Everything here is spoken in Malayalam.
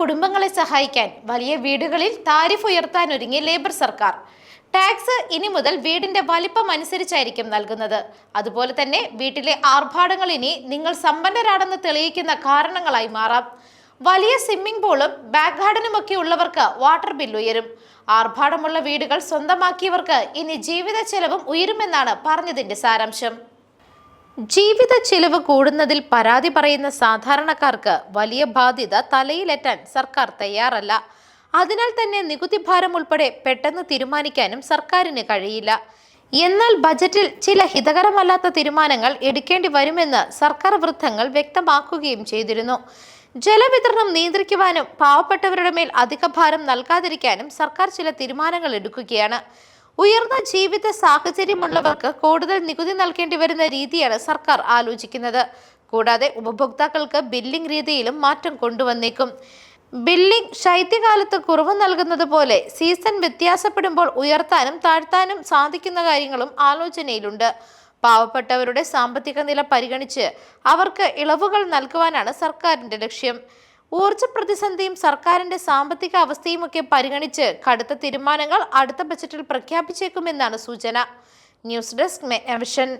കുടുംബങ്ങളെ സഹായിക്കാൻ വലിയ വീടുകളിൽ താരിഫ് ഉയർത്താൻ ഒരുങ്ങി ലേബർ സർക്കാർ. ടാക്സ് ഇനി മുതൽ വീടിന്റെ വലിപ്പം അനുസരിച്ചായിരിക്കും നൽകുന്നത്. അതുപോലെ തന്നെ വീട്ടിലെ ആർഭാടങ്ങൾ ഇനി നിങ്ങൾ സമ്പന്നരാണെന്ന് തെളിയിക്കുന്ന കാരണങ്ങളായി മാറാം. വലിയ സ്വിമ്മിംഗ് പൂളും ബാക്ക് ഗാർഡനും ഒക്കെ ഉള്ളവർക്ക് വാട്ടർ ബിൽ ഉയരും. ആർഭാടമുള്ള വീടുകൾ സ്വന്തമാക്കിയവർക്ക് ഇനി ജീവിത ചെലവും ഉയരുമെന്നാണ് പറഞ്ഞതിന്റെ സാരാംശം. ജീവിത ചിലവ് കൂടുന്നതിൽ പരാതി പറയുന്ന സാധാരണക്കാർക്ക് വലിയ ബാധ്യത തലയിലെറ്റാൻ സർക്കാർ തയ്യാറല്ല. അതിനാൽ തന്നെ നികുതി ഭാരം ഉൾപ്പെടെ പെട്ടെന്ന് തീരുമാനിക്കാനും സർക്കാരിന് കഴിയില്ല. എന്നാൽ ബജറ്റിൽ ചില ഹിതകരമല്ലാത്ത തീരുമാനങ്ങൾ എടുക്കേണ്ടി വരുമെന്ന് സർക്കാർ വൃത്തങ്ങൾ വ്യക്തമാക്കുകയും ചെയ്തിരുന്നു. ജലവിതരണം നിയന്ത്രിക്കുവാനും പാവപ്പെട്ടവരുടെ മേൽ അധിക ഭാരം നൽകാതിരിക്കാനും സർക്കാർ ചില തീരുമാനങ്ങൾ എടുക്കുകയാണ്. ഉയർന്ന ജീവിത സാഹചര്യമുള്ളവർക്ക് കൂടുതൽ നികുതി നൽകേണ്ടി വരുന്ന രീതിയാണ് സർക്കാർ ആലോചിക്കുന്നത്. കൂടാതെ ഉപഭോക്താക്കൾക്ക് ബില്ലിംഗ് രീതിയിലും മാറ്റം കൊണ്ടുവന്നേക്കും. ബില്ലിംഗ് ശൈത്യകാലത്ത് കുറവ് നൽകുന്നത് പോലെ സീസൺ വ്യത്യാസപ്പെടുമ്പോൾ ഉയർത്താനും താഴ്ത്താനും സാധിക്കുന്ന കാര്യങ്ങളും ആലോചനയിലുണ്ട്. പാവപ്പെട്ടവരുടെ സാമ്പത്തിക നില പരിഗണിച്ച് അവർക്ക് ഇളവുകൾ നൽകുവാനാണ് സർക്കാരിന്റെ ലക്ഷ്യം. ഊർജ പ്രതിസന്ധിയും സർക്കാരിന്റെ സാമ്പത്തിക അവസ്ഥയും ഒക്കെ പരിഗണിച്ച് കടുത്ത തീരുമാനങ്ങൾ അടുത്ത ബജറ്റിൽ പ്രഖ്യാപിച്ചേക്കുമെന്നാണ് സൂചന. News desk മെവിഷൻ